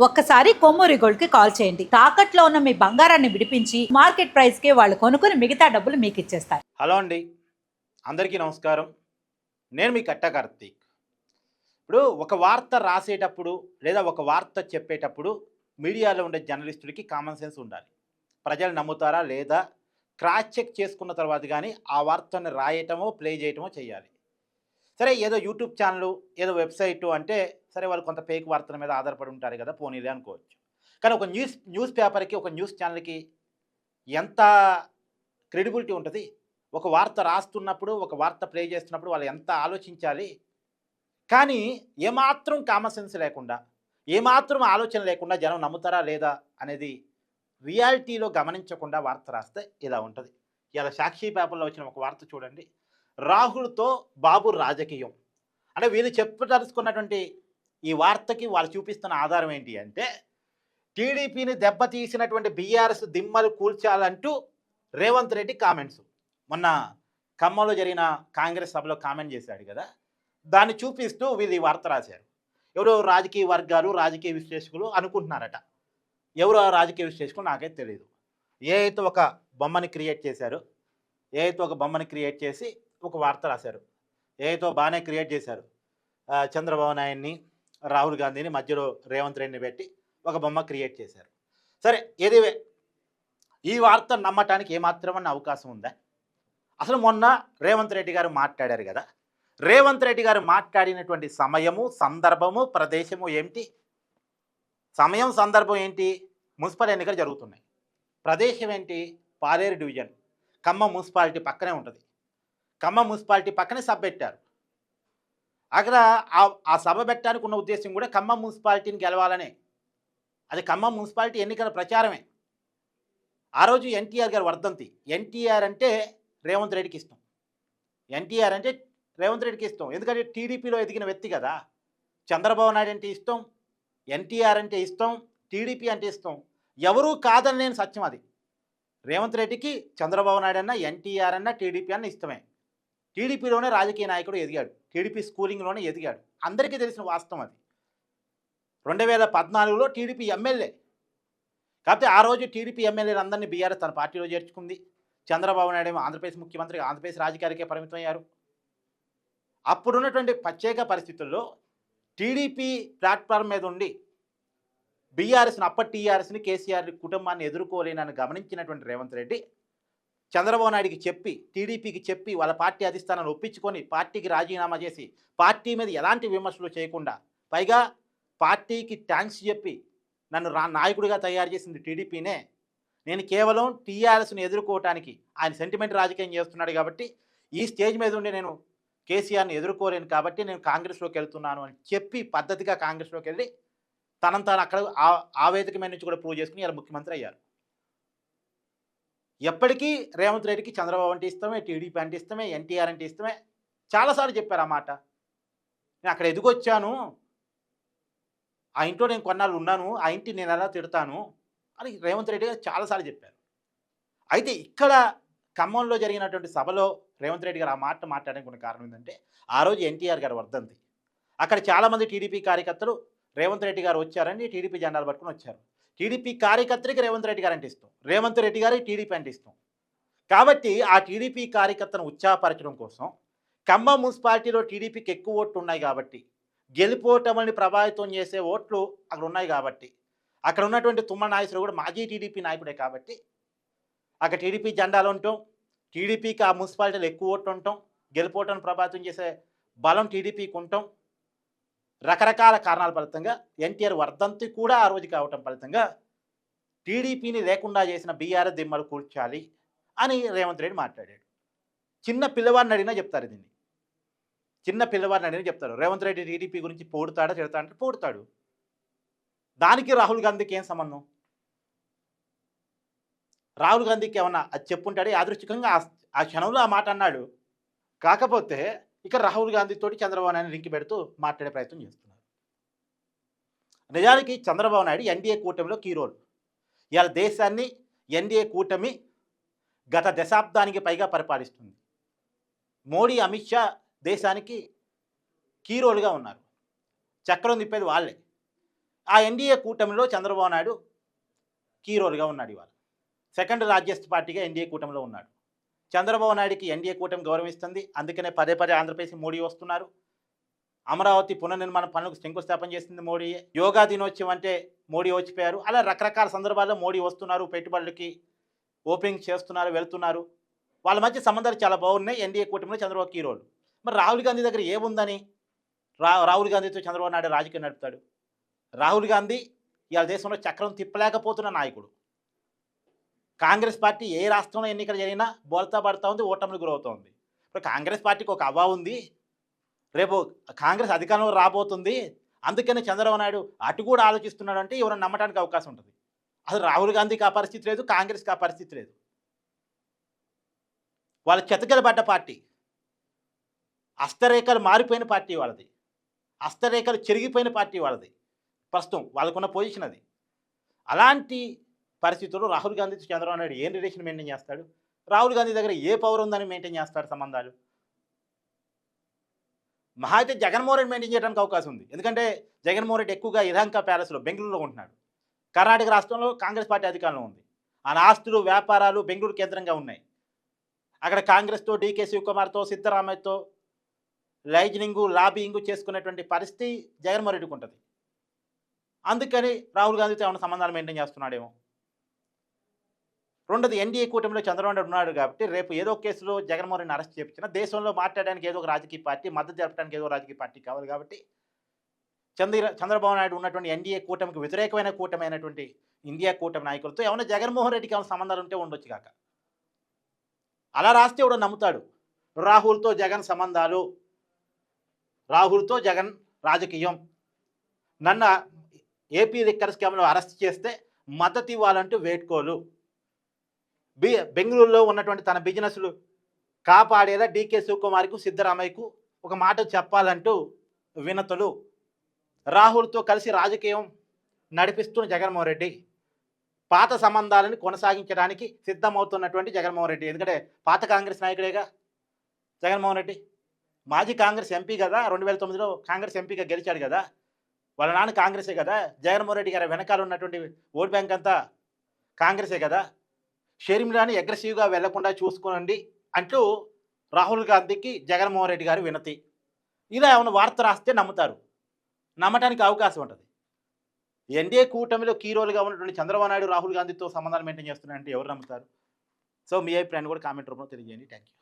ఒక్కసారి కొమ్మూరి గోల్డ్కి కాల్ చేయండి. తాకట్లో ఉన్న మీ బంగారాన్ని విడిపించి మార్కెట్ ప్రైస్కి వాళ్ళు కొనుక్కుని మిగతా డబ్బులు మీకు ఇచ్చేస్తారు. హలో అండి. అందరికీ నమస్కారం. నేను మీ కట్ట కార్తీక్. ఇప్పుడు ఒక వార్త రాసేటప్పుడు లేదా ఒక వార్త చెప్పేటప్పుడు మీడియాలో ఉండే జర్నలిస్టుడికి కామన్ సెన్స్ ఉండాలి. ప్రజలు నమ్ముతారా లేదా? క్రాస్ చెక్ చేసుకున్న తర్వాత కానీ ఆ వార్తను రాయటమో ప్లే చేయటమో చేయాలి. సరే ఏదో యూట్యూబ్ ఛానల్ ఏదో వెబ్సైటు అంటే సరే వాళ్ళు కొంత ఫేక్ వార్తల మీద ఆధారపడి ఉంటారు కదా పోనీలే అనుకోవచ్చు. కానీ ఒక న్యూస్ న్యూస్ పేపర్కి ఒక న్యూస్ ఛానల్కి ఎంత క్రెడిబిలిటీ ఉంటుంది? ఒక వార్త రాస్తున్నప్పుడు ఒక వార్త ప్లే చేస్తున్నప్పుడు వాళ్ళు ఎంత ఆలోచించాలి? కానీ ఏమాత్రం కామన్ సెన్స్ లేకుండా ఏమాత్రం ఆలోచన లేకుండా జనం నమ్ముతారా లేదా అనేది రియాలిటీలో గమనించకుండా వార్త రాస్తే ఇలా ఉంటుంది. ఇలా సాక్షి పేపర్లో వచ్చిన ఒక వార్త చూడండి. రాహుల్తో బాబు రాజకీయం. అంటే వీళ్ళు చెప్పదలుచుకున్నటువంటి ఈ వార్తకి వాళ్ళు చూపిస్తున్న ఆధారం ఏంటి అంటే టీడీపీని దెబ్బతీసినటువంటి బీఆర్ఎస్ దిమ్మలు కూల్చాలంటూ రేవంత్ రెడ్డి కామెంట్స్. మొన్న ఖమ్మంలో జరిగిన కాంగ్రెస్ సభలో కామెంట్ చేశాడు కదా దాన్ని చూపిస్తూ వీళ్ళు ఈ వార్త రాశారు. ఎవరో రాజకీయ వర్గాలు రాజకీయ విశ్లేషకులు అనుకుంటున్నారట. ఎవరో రాజకీయ విశ్లేషకులు నాకైతే తెలియదు ఏ అయితే ఒక బొమ్మని క్రియేట్ చేశారు ఏ అయితే ఒక బొమ్మని క్రియేట్ చేసి ఒక వార్త రాశారు ఏ అయితే బాగానే క్రియేట్ చేశారు చంద్రబాబు నాయుడిని రాహుల్ గాంధీని మధ్యలో రేవంత్ రెడ్డిని పెట్టి ఒక బొమ్మ క్రియేట్ చేశారు. సరే ఏదివే ఈ వార్త నమ్మటానికి ఏమాత్రమన్న అవకాశం ఉందా? అసలు మొన్న రేవంత్ రెడ్డి గారు మాట్లాడారు కదా రేవంత్ రెడ్డి గారు మాట్లాడినటువంటి సమయము సందర్భము ప్రదేశము ఏమిటి? సమయం సందర్భం ఏంటి? మున్సిపల్ ఎన్నికలు జరుగుతున్నాయి. ప్రదేశం ఏంటి? పాలేరు డివిజన్. ఖమ్మం మున్సిపాలిటీ పక్కనే ఉంటుంది. ఖమ్మం మున్సిపాలిటీ పక్కనే సబ్ పెట్టారు. అక్కడ ఆ- సభ పెట్టడానికి ఉన్న ఉద్దేశం కూడా ఖమ్మం మున్సిపాలిటీని గెలవాలనే. అది ఖమ్మం మున్సిపాలిటీ ఎన్నికల ప్రచారమే. ఆ రోజు ఎన్టీఆర్ గారు వర్ధంతి. ఎన్టీఆర్ అంటే రేవంత్ రెడ్డికి ఇష్టం. ఎన్టీఆర్ అంటే రేవంత్ రెడ్డికి ఇష్టం. ఎందుకంటే టీడీపీలో ఎదిగిన వ్యక్తి కదా. చంద్రబాబు నాయుడు అంటే ఇష్టం. ఎన్టీఆర్ అంటే ఇష్టం. టీడీపీ అంటే ఇష్టం. ఎవరూ కాదని నేను సత్యం అది. రేవంత్ రెడ్డికి చంద్రబాబు నాయుడు అన్న ఎన్టీఆర్ అన్న టీడీపీ అన్న ఇష్టమే. టీడీపీలోనే రాజకీయ నాయకుడు ఎదిగాడు. టీడీపీ స్కూలింగ్లోనే ఎదిగాడు. అందరికీ తెలిసిన వాస్తవం అది. రెండు వేల పద్నాలుగులో టీడీపీ ఎమ్మెల్యే. కాకపోతే ఆ రోజు టీడీపీ ఎమ్మెల్యేలందరినీ బీఆర్ఎస్ తన పార్టీలో చేర్చుకుంది. చంద్రబాబు నాయుడు ఏమో ఆంధ్రప్రదేశ్ ముఖ్యమంత్రి ఆంధ్రప్రదేశ్ రాజకీయాలకే పరిమితమయ్యారు. అప్పుడున్నటువంటి ప్రత్యేక పరిస్థితుల్లో టీడీపీ ప్లాట్ఫామ్ మీద ఉండి బీఆర్ఎస్ని అప్పటి టీఆర్ఎస్ని కేసీఆర్ కుటుంబాన్ని ఎదుర్కోలేనని గమనించినటువంటి రేవంత్ రెడ్డి చంద్రబాబు నాయుడికి చెప్పి టీడీపీకి చెప్పి వాళ్ళ పార్టీ అధిష్టానాన్ని ఒప్పించుకొని పార్టీకి రాజీనామా చేసి పార్టీ మీద ఎలాంటి విమర్శలు చేయకుండా పైగా పార్టీకి థ్యాంక్స్ చెప్పి నన్ను రా నాయకుడిగా తయారు చేసింది టీడీపీనే. నేను కేవలం టీఆర్ఎస్ని ఎదుర్కోవటానికి ఆయన సెంటిమెంట్ రాజకీయం చేస్తున్నాడు కాబట్టి ఈ స్టేజ్ మీద ఉండి నేను కేసీఆర్ని ఎదుర్కోలేను కాబట్టి నేను కాంగ్రెస్లోకి వెళ్తున్నాను అని చెప్పి పద్ధతిగా కాంగ్రెస్లోకి వెళ్ళి తనంతా అక్కడ ఆ- ఆ వేదిక మీద నుంచి కూడా ప్రూవ్ చేసుకుని ఇలా ముఖ్యమంత్రి అయ్యారు. ఎప్పటికీ రేవంత్ రెడ్డికి చంద్రబాబు అంటే ఇష్టమే టీడీపీ అంటే ఇష్టమే ఎన్టీఆర్ అంటే ఇష్టమే. చాలాసార్లు చెప్పారు ఆ మాట. నేను అక్కడ ఎదుగొచ్చాను ఆ ఇంట్లో నేను కొన్నాళ్ళు ఉన్నాను. ఆ ఇంటి నేను ఎలా తిడతాను అని రేవంత్ రెడ్డి గారు చాలాసార్లు చెప్పారు. అయితే ఇక్కడ ఖమ్మంలో జరిగినటువంటి సభలో రేవంత్ రెడ్డి గారు ఆ మాట మాట్లాడడానికి కొన్ని కారణం ఏంటంటే ఆ రోజు ఎన్టీఆర్ గారు వర్ధంతి. అక్కడ చాలామంది టీడీపీ కార్యకర్తలు రేవంత్ రెడ్డి గారు వచ్చారని టీడీపీ జెండాలు పట్టుకుని వచ్చారు. టీడీపీ కార్యకర్తకి రేవంత్ రెడ్డి గారు అంటే ఇష్టం. రేవంత్ రెడ్డి గారికి టీడీపీ అంటే ఇష్టం. కాబట్టి ఆ టీడీపీ కార్యకర్తను ఉత్సాహపరచడం కోసం ఖమ్మం మున్సిపాలిటీలో టీడీపీకి ఎక్కువ ఓట్లు ఉన్నాయి కాబట్టి గెలిపోవటమని ప్రభావితం చేసే ఓట్లు అక్కడ ఉన్నాయి కాబట్టి అక్కడ ఉన్నటువంటి తుమ్మ నాగేశ్వరరావు కూడా మాజీ టీడీపీ నాయకుడే కాబట్టి అక్కడ టీడీపీ జెండాలు ఉండటం టీడీపీకి ఆ మున్సిపాలిటీలో ఎక్కువ ఓట్లు ఉండటం గెలిపోవటాన్ని ప్రభావితం చేసే బలం టీడీపీకి ఉండటం రకరకాల కారణాల ఫలితంగా ఎన్టీఆర్ వర్ధంతి కూడా ఆ రోజు కావటం ఫలితంగా టీడీపీని లేకుండా చేసిన బీఆర్ఎస్ దిమ్మలు కూర్చాలి అని రేవంత్ రెడ్డి మాట్లాడాడు. చిన్న పిల్లవాడిని అడిగినా చెప్తారు దీన్ని. చిన్న పిల్లవాడిని అడిగినా చెప్తారు. రేవంత్ రెడ్డి టీడీపీ గురించి పోడుతాడా తిడతా అంటే పోడుతాడు. దానికి రాహుల్ గాంధీకి ఏం సంబంధం? రాహుల్ గాంధీకి ఏమన్నా అది చెప్పుంటాడు? యాదృష్టికంగా ఆ క్షణంలో ఆ మాట అన్నాడు. కాకపోతే ఇక రాహుల్ గాంధీతోటి చంద్రబాబు నాయుడు రింకి పెడుతూ మాట్లాడే ప్రయత్నం చేస్తున్నారు. నిజానికి చంద్రబాబు నాయుడు ఎన్డీఏ కూటమిలో కీ రోల్. ఇవాళ దేశాన్ని ఎన్డీఏ కూటమి గత దశాబ్దానికి పైగా పరిపాలిస్తుంది. మోడీ అమిత్ షా దేశానికి కీ రోల్గా ఉన్నారు. చక్రం తిప్పేది వాళ్ళే. ఆ ఎన్డీఏ కూటమిలో చంద్రబాబు నాయుడు కీ రోల్గా ఉన్నాడు ఇవాళ. సెకండ్ లార్జెస్ట్ పార్టీగా ఎన్డీఏ కూటమిలో ఉన్నాడు. చంద్రబాబు నాయుడుకి ఎన్డీఏ కూటమి గౌరవిస్తుంది. అందుకనే పదే పదే ఆంధ్రప్రదేశ్ మోడీ వస్తున్నారు. అమరావతి పునర్నిర్మాణ పనులకు శంకుస్థాపన చేసింది మోడీ. యోగా దినోత్సవం అంటే మోడీ వచ్చిపోయారు అలా రకరకాల సందర్భాల్లో మోడీ వస్తున్నారు. పెట్టుబడులకి ఓపెనింగ్ చేస్తున్నారు వెళ్తున్నారు. వాళ్ళ మధ్య సంబంధాలు చాలా బాగున్నాయి. ఎన్డీఏ కూటమిలో చంద్రబాబు కీ రోల్. మరి రాహుల్ గాంధీ దగ్గర ఏముందని రా రాహుల్ గాంధీతో చంద్రబాబు నాయుడు రాజకీయం నడుపుతాడు. రాహుల్ గాంధీ ఇవాళ దేశంలో చక్రం తిప్పలేకపోతున్న నాయకుడు. కాంగ్రెస్ పార్టీ ఏ రాష్ట్రంలో ఎన్నికలు జరిగినా బోల్తా పడతా ఉంది ఓటమికి గురవుతోంది. ఇప్పుడు కాంగ్రెస్ పార్టీకి ఒక అవ్వ ఉంది రేపు కాంగ్రెస్ అధికారంలో రాబోతుంది. అందుకని చంద్రబాబు నాయుడు అటు కూడా ఆలోచిస్తున్నాడు అంటే ఎవరైనా నమ్మడానికి అవకాశం ఉంటుంది. అసలు రాహుల్ గాంధీకి ఆ పరిస్థితి లేదు కాంగ్రెస్కి ఆ పరిస్థితి లేదు. వాళ్ళ చెతగలబడ్డ పార్టీ అస్తరేఖలు మారిపోయిన పార్టీ వాళ్ళది. అస్తరేఖలు చెరిగిపోయిన పార్టీ వాళ్ళది. ప్రస్తుతం వాళ్ళకున్న పొజిషన్ అది. అలాంటి పరిస్థితుల్లో రాహుల్ గాంధీతో చంద్రబాబు నాయుడు ఏం రిలేషన్ మెయింటైన్ చేస్తాడు? రాహుల్ గాంధీ దగ్గర ఏ పవర్ ఉందని మెయింటైన్ చేస్తాడు సంబంధాలు? మహా అయితే జగన్మోహన్ రెడ్డి మెయింటైన్ చేయడానికి అవకాశం ఉంది. ఎందుకంటే జగన్మోహన్ రెడ్డి ఎక్కువగా ఇరాంకా ప్యాలెస్లో బెంగళూరులో ఉంటున్నాడు. కర్ణాటక రాష్ట్రంలో కాంగ్రెస్ పార్టీ అధికారంలో ఉంది. ఆయన ఆస్తులు వ్యాపారాలు బెంగళూరు కేంద్రంగా ఉన్నాయి. అక్కడ కాంగ్రెస్తో డీకే శివకుమార్తో సిద్ధరామయ్యతో లైజనింగు లాబింగ్ చేసుకునేటువంటి పరిస్థితి జగన్మోహన్ రెడ్డికి ఉంటుంది. అందుకని రాహుల్ గాంధీతో ఏమైనా సంబంధాలు మెయింటైన్ చేస్తున్నాడేమో? రెండోది ఎన్డీఏ కూటమిలో చంద్రబాబు ఉన్నాడు కాబట్టి రేపు ఏదో కేసులో జగన్మోహన్ రెడ్డిని అరెస్ట్ చేయించిన దేశంలో మాట్లాడడానికి ఏదో ఒక రాజకీయ పార్టీ మద్దతు జరపడానికి ఏదో ఒక రాజకీయ పార్టీ కావాలి కాబట్టి చంద్ర చంద్రబాబు నాయుడు ఉన్నటువంటి ఎన్డీఏ కూటమికి వ్యతిరేకమైన కూటమి అయినటువంటి ఇండియా కూటమి నాయకులతో ఏమైనా జగన్మోహన్ రెడ్డికి ఏమైనా సంబంధాలు ఉంటే ఉండొచ్చు కాక. అలా రాస్తే ఎవడో నమ్ముతాడు. రాహుల్తో జగన్ సంబంధాలు రాహుల్తో జగన్ రాజకీయం. నన్ను ఏపీ లిక్కర్ స్కామ్లో అరెస్ట్ చేస్తే మద్దతు ఇవ్వాలంటూ వేట్కోలు బి బెంగళూరులో ఉన్నటువంటి తన బిజినెస్లు కాపాడేలా డీకే శివకుమార్కు సిద్ధరామయ్యకు ఒక మాట చెప్పాలంటూ వినతులు. రాహుల్తో కలిసి రాజకీయం నడిపిస్తున్న జగన్మోహన్ రెడ్డి పాత సంబంధాలను కొనసాగించడానికి సిద్ధమవుతున్నటువంటి జగన్మోహన్ రెడ్డి. ఎందుకంటే పాత కాంగ్రెస్ నాయకుడేగా జగన్మోహన్ రెడ్డి. మాజీ కాంగ్రెస్ ఎంపీ కదా రెండు వేల తొమ్మిదిలో కాంగ్రెస్ ఎంపీగా గెలిచాడు కదా. వాళ్ళ నాన్న కాంగ్రెసే కదా. జగన్మోహన్ రెడ్డి గారి వెనకాల ఉన్నటువంటి ఓట్ బ్యాంక్ అంతా కాంగ్రెసే కదా. షర్మిలాని అగ్రెసివ్గా వెళ్ళకుండా చూసుకోనండి అంటూ రాహుల్ గాంధీకి జగన్మోహన్ రెడ్డి గారు వినతి. ఇలా ఏమైనా వార్త రాస్తే నమ్ముతారు. నమ్మటానికి అవకాశం ఉంటుంది. ఎన్డీఏ కూటమిలో కీరోలుగా ఉన్నటువంటి చంద్రబాబు నాయుడు రాహుల్ గాంధీతో సంబంధాలు మెయింటైన్ చేస్తున్నారంటే ఎవరు నమ్ముతారు? సో మీ అభిప్రాయాన్ని కూడా కామెంట్ రూపంలో తెలియజేయండి. Thank you